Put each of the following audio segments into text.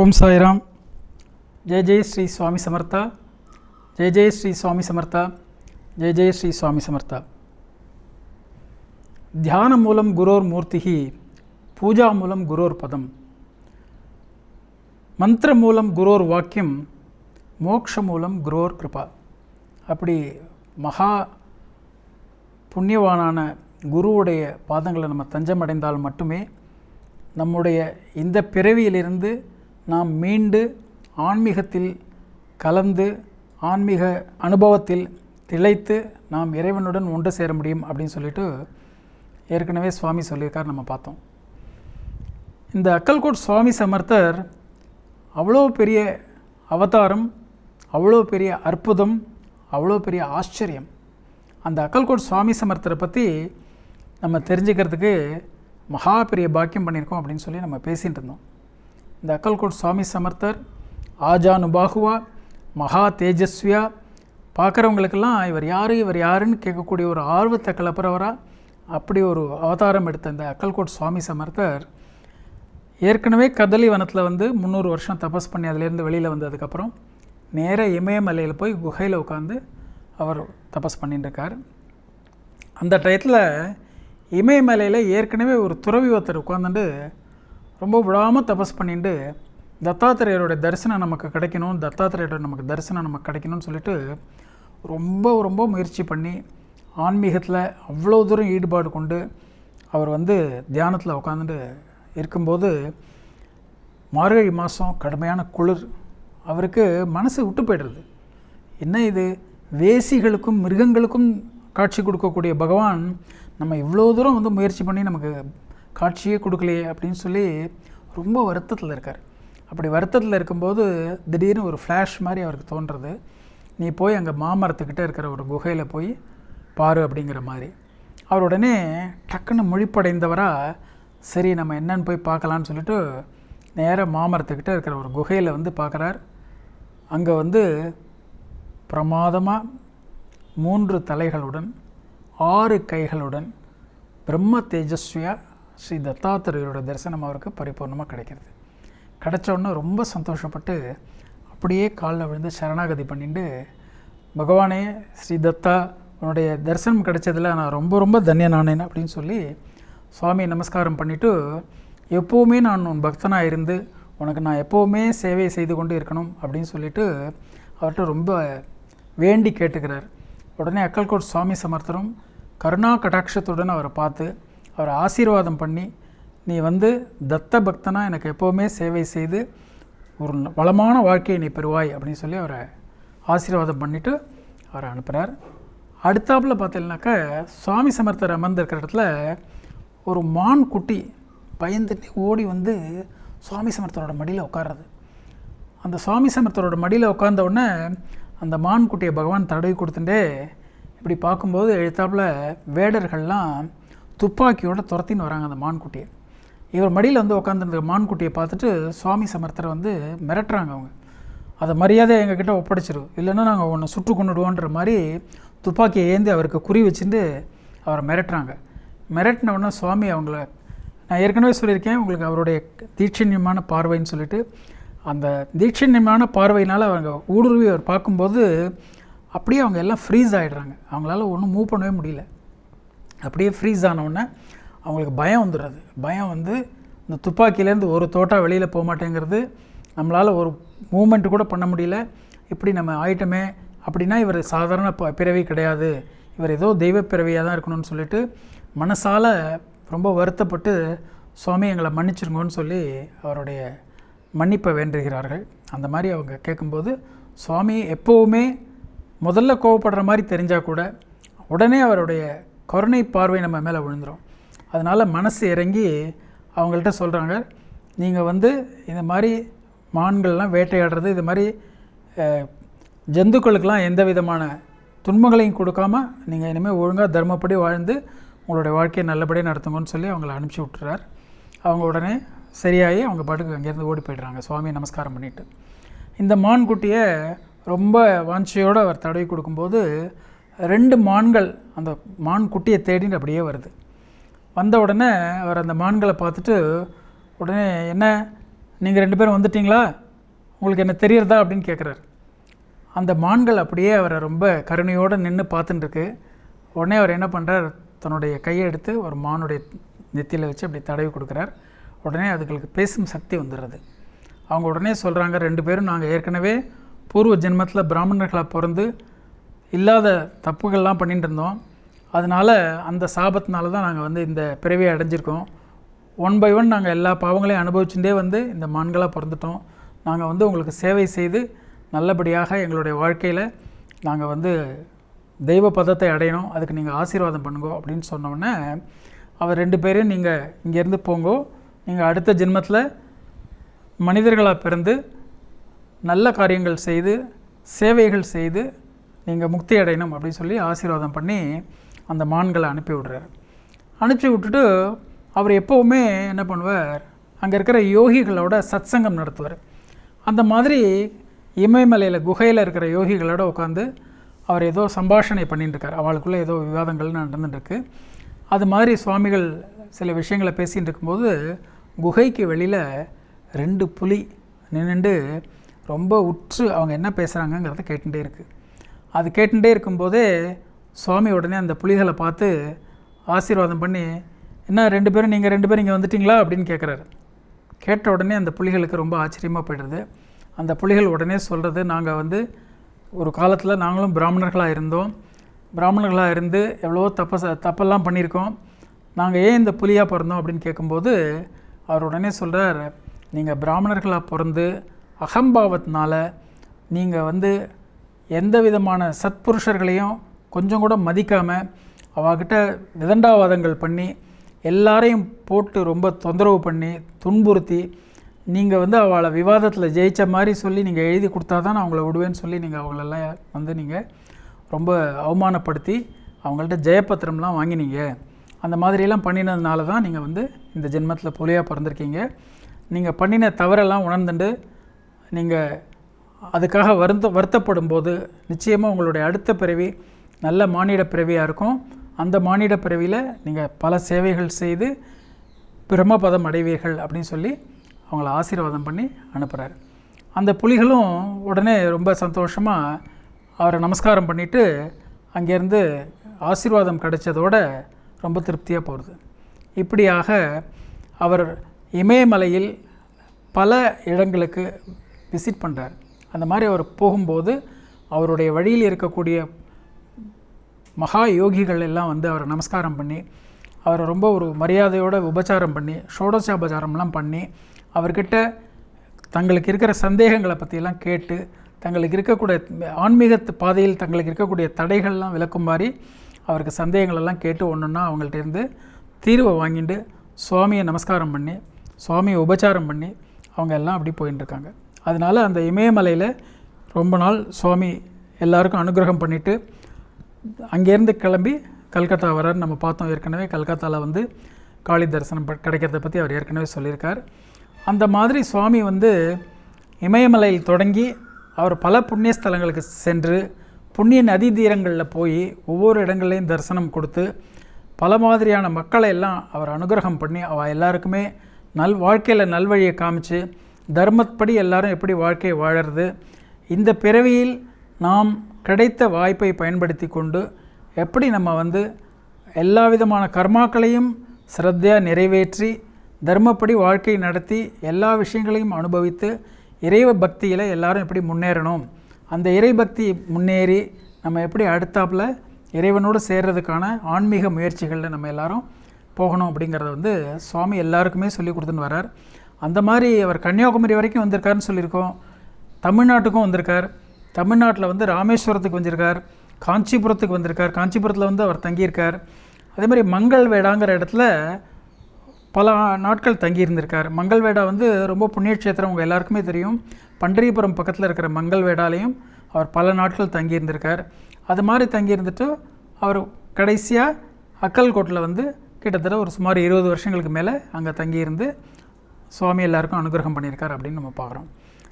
ஓம் சாய்ராம். ஜெய் ஜெய் ஸ்ரீ சுவாமி சமர்த்தா. ஜெய் ஜெய் ஸ்ரீ சுவாமி சமர்த்தா. ஜெய் ஜெய் ஸ்ரீ சுவாமி சமர்த்தா. தியானம் மூலம் குரோர் மூர்த்திகி பூஜா மூலம் குரோர் பதம். மந்திர மூலம் குரோர் வாக்கியம் மோக்ஷ மூலம் குரோர் கிருபா. அப்படி மகா புண்ணியவானான குருவுடைய பாதங்களை நம்ம தஞ்சமடைந்தால் மட்டுமே நம்முடைய இந்த பிறவியிலிருந்து நாம் மீண்டு ஆன்மீகத்தில் கலந்து ஆன்மீக அனுபவத்தில் திளைத்து நாம் இறைவனுடன் ஒன்று சேர முடியும் அப்படின்னு சொல்லிட்டு ஏற்கனவே சுவாமி சொல்லியிருக்கார் நம்ம பார்த்தோம். இந்த அக்கல்கோட் சுவாமி சமர்த்தர் அவ்வளோ பெரிய அவதாரம் அவ்வளோ பெரிய அற்புதம் அவ்வளோ பெரிய ஆச்சரியம். அந்த அக்கல்கோட் சுவாமி சமர்த்தரை பற்றி நம்ம தெரிஞ்சுக்கிறதுக்கு மகா பெரிய பாக்கியம் பண்ணியிருக்கோம் அப்படின்னு சொல்லி நம்ம பேசிகிட்டு இருந்தோம். இந்த அக்கல்கோட் சுவாமி சமர்த்தர் ஆஜானுபாகுவா மகா தேஜஸ்வியா பார்க்குறவங்களுக்கெல்லாம் இவர் யார் இவர் யாருன்னு கேட்கக்கூடிய ஒரு ஆர்வத்தை கிளப்புறவராக அப்படி ஒரு அவதாரம் எடுத்த இந்த அக்கல்கோட் சுவாமி சமர்த்தர் ஏற்கனவே கதலி வனத்தில் வந்து முந்நூறு வருஷம் தபஸ் பண்ணி அதிலேருந்து வெளியில் வந்ததுக்கப்புறம் நேராக இமயமலையில் போய் குகையில் உட்காந்து அவர் தபஸ் பண்ணிட்டுருக்கார் அந்த டயத்தில் இமயமலையில் ஏற்கனவே ஒரு துறவி ஒருத்தர் உட்காந்துட்டு ரொம்ப விடாமல் தபஸ் பண்ணிட்டு தத்தாத்திரையரோட தரிசனம் நமக்கு கிடைக்கணும் தத்தாத்திரையரோட நமக்கு தரிசனம் நமக்கு கிடைக்கணும்னு சொல்லிட்டு ரொம்ப ரொம்ப முயற்சி பண்ணி ஆன்மீகத்தில் அவ்வளோ தூரம் ஈடுபாடு கொண்டு அவர் வந்து தியானத்தில் உட்காந்துட்டு இருக்கும்போது மார்கழி மாதம் கடுமையான குளிர். அவருக்கு மனசு விட்டு போய்டுறது. என்ன இது? வேசிகளுக்கும் மிருகங்களுக்கும் காட்சி கொடுக்கக்கூடிய பகவான் நம்ம இவ்வளோ தூரம் வந்து முயற்சி பண்ணி நமக்கு காட்சியே கொடுக்கலையே அப்படின்னு சொல்லி ரொம்ப வருத்தத்தில் இருக்கார். அப்படி வருத்தத்தில் இருக்கும்போது திடீர்னு ஒரு ஃப்ளாஷ் மாதிரி அவருக்கு தோன்றுறது நீ போய் அங்கே மாமரத்துக்கிட்ட இருக்கிற ஒரு குகையில் போய் பாரு அப்படிங்கிற மாதிரி. அவர் உடனே டக்குன்னு முழிப்படைந்தவராக சரி நம்ம என்னன்னு போய் பார்க்கலான்னு சொல்லிட்டு நேராக மாமரத்துக்கிட்ட இருக்கிற ஒரு குகையில் வந்து பார்க்குறார். அங்கே வந்து பிரமாதமாக மூன்று தலைகளுடன் ஆறு கைகளுடன் பிரம்ம தேஜஸ்வியாக ஸ்ரீ தத்தாத்திரையரோட தரிசனம் அவருக்கு பரிபூர்ணமாக கிடைக்கிறது. கிடைச்ச உடனே ரொம்ப சந்தோஷப்பட்டு அப்படியே காலில் விழுந்து சரணாகதி பண்ணிட்டு பகவானே ஸ்ரீ தத்தா உன்னுடைய தரிசனம் கிடைச்சதில் நான் ரொம்ப ரொம்ப தன்யனானேன் அப்படின்னு சொல்லி சுவாமி நமஸ்காரம் பண்ணிவிட்டு எப்போவுமே நான் உன் பக்தனாக இருந்து உனக்கு நான் எப்போவுமே சேவை செய்து கொண்டு இருக்கணும் அப்படின்னு சொல்லிட்டு அவர்கிட்ட ரொம்ப வேண்டி கேட்டுக்கிறார். உடனே அக்கல்கோட் சுவாமி சமர்த்தரும் கருணா கடாட்சத்துடன் அவரை பார்த்து அவரை ஆசீர்வாதம் பண்ணி நீ வந்து தத்த பக்தனாக எனக்கு எப்போவுமே சேவை செய்து ஒரு வளமான வாழ்க்கையை நீ பெறுவாய் அப்படின்னு சொல்லி அவரை ஆசீர்வாதம் பண்ணிவிட்டு அவரை அனுப்புகிறார் அடுத்தாப்பில் பார்த்தீங்கன்னாக்கா சுவாமி சமர்த்தர் அமர்ந்திருக்கிற இடத்துல ஒரு மான் குட்டி பயந்துட்டு ஓடி வந்து சுவாமி சமர்த்தரோட மடியில் உட்கார்றது. அந்த சுவாமி சமர்த்தரோட மடியில் உட்கார்ந்த உடனே அந்த மான் குட்டியை பகவான் தடவி கொடுத்துட்டே இப்படி பார்க்கும்போது எழுத்தாப்பில் வேடர்கள்லாம் துப்பாக்கியோட துரத்தின்னு வராங்க அந்த மான்குட்டியை. இவர் மடியில் வந்து உட்காந்துருந்த மான்குட்டியை பார்த்துட்டு சுவாமி சமர்த்தரை வந்து மிரட்டுறாங்க அவங்க. அதை மரியாதை எங்ககிட்ட ஒப்படைச்சிரு. இல்லைன்னா நாங்கள் உன்னை சுட்டு கொண்டுடுவோன்ற மாதிரி துப்பாக்கியை ஏந்தி அவருக்கு குறி வச்சுட்டு அவரை மிரட்டுறாங்க. மிரட்டினவுடனே சுவாமி அவங்கள நான் ஏற்கனவே சொல்லியிருக்கேன் உங்களுக்கு அவருடைய தீட்சண்யமான பார்வைன்னு சொல்லிட்டு அந்த தீட்சண்யமான பார்வையினால் அவங்க ஊடுருவி அவர் பார்க்கும்போது அப்படியே அவங்க எல்லாம் ஃப்ரீஸ் ஆகிடுறாங்க அவங்களால ஒன்றும் மூவ் பண்ணவே முடியல. அப்படியே ஃப்ரீஸ் ஆனவுடனே அவங்களுக்கு பயம் வந்துடுறது. பயம் வந்து இந்த துப்பாக்கியிலேருந்து ஒரு தோட்டா வெளியில் போக மாட்டேங்கிறது. நம்மளால் ஒரு மூமெண்ட் கூட பண்ண முடியல. இப்படி நம்ம ஆயிட்டமே அப்படின்னா இவர் சாதாரண ப பிறவி கிடையாது. இவர் ஏதோ தெய்வ பிறவியாக தான் இருக்கணும்னு சொல்லிட்டு மனசால் ரொம்ப வருத்தப்பட்டு சுவாமி எங்களை மன்னிச்சிருங்கன்னு சொல்லி அவருடைய மன்னிப்பை வேண்டுகிறார்கள். அந்த மாதிரி அவங்க கேட்கும்போது சுவாமி எப்போவுமே முதல்ல கோவப்படுற மாதிரி தெரிஞ்சால் கூட உடனே அவருடைய கருணை பார்வை நம்ம மேலே விழுந்துடும் அதனால் மனசு இறங்கி அவங்கள்ட்ட சொல்கிறாங்க நீங்கள் வந்து இந்த மாதிரி மான்கள்லாம் வேட்டையாடுறது இது மாதிரி ஜந்துக்களுக்கெல்லாம் எந்த விதமான துன்பங்களையும் கொடுக்காம நீங்கள் இனிமேல் ஒழுங்காக தர்மப்படி வாழ்ந்து உங்களுடைய வாழ்க்கையை நல்லபடியாக நடத்துங்கன்னு சொல்லி அவங்கள அனுப்பிச்சி விட்டுறார். அவங்க உடனே சரியாகி அவங்க பாட்டுக்கு அங்கேருந்து ஓடி போய்ட்றாங்க. சுவாமி நமஸ்காரம் பண்ணிவிட்டு இந்த மான்குட்டியை ரொம்ப வாஞ்சியோடு அவர் தடவி கொடுக்கும்போது ரெண்டு மான்கள் அந்த மான் குட்டியை தேடின்னு அப்படியே வருது. வந்த உடனே அவர் அந்த மான்களை பார்த்துட்டு உடனே என்ன நீங்கள் ரெண்டு பேரும் வந்துட்டீங்களா? உங்களுக்கு என்ன தெரியறதா? அப்படின்னு கேட்குறாரு அந்த மான்கள் அப்படியே அவரை ரொம்ப கருணையோடு நின்று பார்த்துட்டுருக்கு. உடனே அவர் என்ன பண்ணுறார் தன்னுடைய கையை எடுத்து ஒரு மானுடைய நெத்தியில் வச்சு அப்படி தடவி கொடுக்குறார். உடனே அதுகளுக்கு பேசும் சக்தி வந்துடுறது. அவங்க உடனே சொல்கிறாங்க ரெண்டு பேரும் நாங்கள் ஏற்கனவே பூர்வ ஜென்மத்தில் பிராமணர்களாக பிறந்து இல்லாத தப்புகள்லாம் பண்ணிட்டு இருந்தோம் அதனால் அந்த சாபத்தினால தான் நாங்கள் வந்து இந்த பிறவியை அடைஞ்சிருக்கோம். ஒன் பை ஒன் நாங்கள் எல்லா பாவங்களையும் அனுபவிச்சுட்டே வந்து இந்த மான்களாக பிறந்துட்டோம். நாங்கள் வந்து உங்களுக்கு சேவை செய்து நல்லபடியாக எங்களுடைய வாழ்க்கையில் நாங்கள் வந்து தெய்வ பதத்தை அடையணும். அதுக்கு நீங்கள் ஆசீர்வாதம் பண்ணுங்கோ அப்படின்னு சொன்னோடனே அவர் ரெண்டு பேரையும் நீங்கள் இங்கேருந்து போங்கோ. நீங்கள் அடுத்த ஜென்மத்தில் மனிதர்களாக பிறந்து நல்ல காரியங்கள் செய்து சேவைகள் செய்து நீங்கள் முக்தி அடையணும் அப்படின்னு சொல்லி ஆசீர்வாதம் பண்ணி அந்த மான்களை அனுப்பி விடுறாரு. அனுப்பி விட்டுட்டு அவர் எப்போவுமே என்ன பண்ணுவார்? அங்கே இருக்கிற யோகிகளோட சத்சங்கம் நடத்துவார். அந்த மாதிரி இமயமலையில் குகையில் இருக்கிற யோகிகளோட உட்காந்து அவர் ஏதோ சம்பாஷணை பண்ணிட்டுருக்கார் அவளுக்குள்ளே ஏதோ விவாதங்கள் நடந்துட்டுருக்கு. அது மாதிரி சுவாமிகள் சில விஷயங்களை பேசிகிட்டு இருக்கும்போது குகைக்கு வெளியில் ரெண்டு புலி நின்றுண்டு ரொம்ப உற்று அவங்க என்ன பேசுகிறாங்கங்கிறத கேட்டுகிட்டே இருக்குது அது கேட்டுட்டே இருக்கும்போதே சுவாமி உடனே அந்த புலிகளை பார்த்து ஆசீர்வாதம் பண்ணி என்ன ரெண்டு பேரும் நீங்கள் ரெண்டு பேரும் இங்கே வந்துட்டிங்களா? அப்படின்னு கேட்குறாரு கேட்ட உடனே அந்த புலிகளுக்கு ரொம்ப ஆச்சரியமாக போய்டுறது அந்த புலிகள் உடனே சொல்கிறது நாங்கள் வந்து ஒரு காலத்தில் நாங்களும் பிராமணர்களாக இருந்தோம். பிராமணர்களாக இருந்து எவ்வளோ தப்ப ச- தப்பெல்லாம் பண்ணியிருக்கோம். நாங்கள் ஏன் இந்த புலியாக பிறந்தோம்? அப்படின்னு கேட்கும்போது அவர் உடனே சொல்கிறார் நீங்கள் பிராமணர்களாக பிறந்து அகம்பாவத்தினால நீங்கள் வந்து எந்த விதமான சத்புருஷர்களையும் கொஞ்சம் கூட மதிக்காமல் அவகிட்ட விதண்டாவாதங்கள் பண்ணி எல்லாரையும் போட்டு ரொம்ப தொந்தரவு பண்ணி துன்புறுத்தி நீங்கள் வந்து அவளை விவாதத்தில் ஜெயிச்ச மாதிரி சொல்லி நீங்கள் எழுதி கொடுத்தா தான் நான் அவங்கள விடுவேன்னு சொல்லி நீங்கள் அவங்களெல்லாம் வந்து நீங்கள் ரொம்ப அவமானப்படுத்தி அவங்கள்ட்ட ஜெயபத்திரம்லாம் வாங்கினீங்க. அந்த மாதிரியெல்லாம் பண்ணினதுனால தான் நீங்கள் வந்து இந்த ஜென்மத்தில் புலியாக பிறந்திருக்கீங்க. நீங்கள் பண்ணின தவறெல்லாம் உணர்ந்துட்டு நீங்கள் அதுக்காக வருந்த வருத்தப்படும் போது நிச்சயமாக உங்களுடைய அடுத்த பிறவி நல்ல மானிட பிறவியாக இருக்கும். அந்த மானிட பிறவியில் நீங்கள் பல சேவைகள் செய்து பிரம்மபதம் அடைவீர்கள் அப்படின்னு சொல்லி அவங்கள ஆசீர்வாதம் பண்ணி அனுப்புகிறார் அந்த புலிகளும் உடனே ரொம்ப சந்தோஷமாக அவரை நமஸ்காரம் பண்ணிவிட்டு அங்கேருந்து ஆசீர்வாதம் கிடைச்சதோட ரொம்ப திருப்தியாக போகிறது இப்படியாக அவர் இமயமலையில் பல இடங்களுக்கு விசிட் பண்ணுறார் அந்த மாதிரி அவர் போகும்போது அவருடைய வழியில் இருக்கக்கூடிய மகா யோகிகள் எல்லாம் வந்து அவரை நமஸ்காரம் பண்ணி அவரை ரொம்ப ஒரு மரியாதையோடு உபச்சாரம் பண்ணி ஷோடசாபச்சாரம்லாம் பண்ணி அவர்கிட்ட தங்களுக்கு இருக்கிற சந்தேகங்களை பற்றியெல்லாம் கேட்டு தங்களுக்கு இருக்கக்கூடிய ஆன்மீக பாதையில் தங்களுக்கு இருக்கக்கூடிய தடைகள்லாம் விளக்கும் மாதிரி அவருக்கு சந்தேகங்களெல்லாம் கேட்டு ஒன்றுன்னா அவங்கள்ட்ட இருந்து தீர்வை வாங்கிட்டு சுவாமியை நமஸ்காரம் பண்ணி சுவாமியை உபச்சாரம் பண்ணி அவங்க எல்லாம் அப்படி போயின்னு இருக்காங்க அதனால் அந்த இமயமலையில் ரொம்ப நாள் சுவாமி எல்லாருக்கும் அனுகிரகம் பண்ணிவிட்டு அங்கேருந்து கிளம்பி கல்கத்தா வரார் நம்ம பார்த்தோம். ஏற்கனவே கல்கத்தாவில் வந்து காளி தரிசனம் கிடைக்கிறத பற்றி அவர் ஏற்கனவே சொல்லியிருக்கார். அந்த மாதிரி சுவாமி வந்து இமயமலையில் தொடங்கி அவர் பல புண்ணிய ஸ்தலங்களுக்கு சென்று புண்ணிய நதி தீரங்களில் போய் ஒவ்வொரு இடங்கள்லையும் தரிசனம் கொடுத்து பல மாதிரியான மக்களை எல்லாம் அவர் அனுகிரகம் பண்ணி அவ எல்லாருக்குமே நல் வாழ்க்கையில் நல்வழியை காமிச்சு தர்மப்படி எல்லாரும் எப்படி வாழ்க்கையை வாழறது? இந்த பிறவியில் நாம் கிடைத்த வாய்ப்பை பயன்படுத்தி கொண்டு எப்படி நம்ம வந்து எல்லா விதமான கர்மாக்களையும் சிரத்தையாக நிறைவேற்றி தர்மப்படி வாழ்க்கை நடத்தி எல்லா விஷயங்களையும் அனுபவித்து இறைவ பக்தியில் எல்லாரும் எப்படி முன்னேறணும்? அந்த இறை பக்தி முன்னேறி நம்ம எப்படி அடுத்தாப்பில் இறைவனோடு சேர்றதுக்கான ஆன்மீக முயற்சிகளில் நம்ம எல்லாரும் போகணும் அப்படிங்கிறத வந்து சுவாமி எல்லாருக்குமே சொல்லி கொடுத்துன்னு வரார் அந்த மாதிரி அவர் கன்னியாகுமரி வரைக்கும் வந்திருக்காருன்னு சொல்லியிருக்கோம். தமிழ்நாட்டுக்கும் வந்திருக்கார். தமிழ்நாட்டில் வந்து ராமேஸ்வரத்துக்கு வந்திருக்கார். காஞ்சிபுரத்துக்கு வந்திருக்கார். காஞ்சிபுரத்தில் வந்து அவர் தங்கியிருக்கார். அதே மாதிரி மங்கள்வேடாங்கிற இடத்துல பல நாட்கள் தங்கியிருந்திருக்கார். மங்கள்வேடா வந்து ரொம்ப புண்ணியக்ஷேத்திரம் உங்கள் எல்லாருக்குமே தெரியும். பண்டரிபுரம் பக்கத்தில் இருக்கிற மங்கள்வேடாலையும் அவர் பல நாட்கள் தங்கியிருந்திருக்கார். அது மாதிரி தங்கியிருந்துட்டு அவர் கடைசியாக அக்கல்கோட்டில் வந்து கிட்டத்தட்ட ஒரு சுமார் இருபது வருஷங்களுக்கு மேலே அங்கே தங்கியிருந்து சுவாமி எல்லாருக்கும் அனுகிரகம் பண்ணியிருக்கார் அப்படின்னு நம்ம பார்க்குறோம்.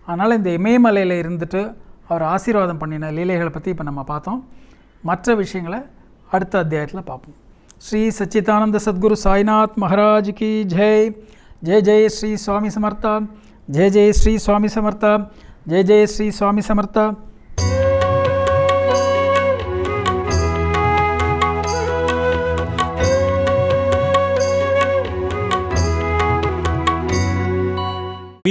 அதனால் இந்த இமயமலையில் இருந்துட்டு அவர் ஆசீர்வாதம் பண்ணின லீலைகளை பற்றி இப்போ நம்ம பார்த்தோம். மற்ற விஷயங்களை அடுத்த அத்தியாயத்தில் பார்ப்போம். ஸ்ரீ சச்சிதானந்த சத்குரு சாய்நாத் மகாராஜ் கி ஜெய். ஜெய் ஜெய் ஸ்ரீ சுவாமி சமர்த்தா. ஜெய் ஜெய் ஸ்ரீ சுவாமி சமர்த்தா. ஜெய் ஜெய் ஸ்ரீ சுவாமி சமர்த்தா.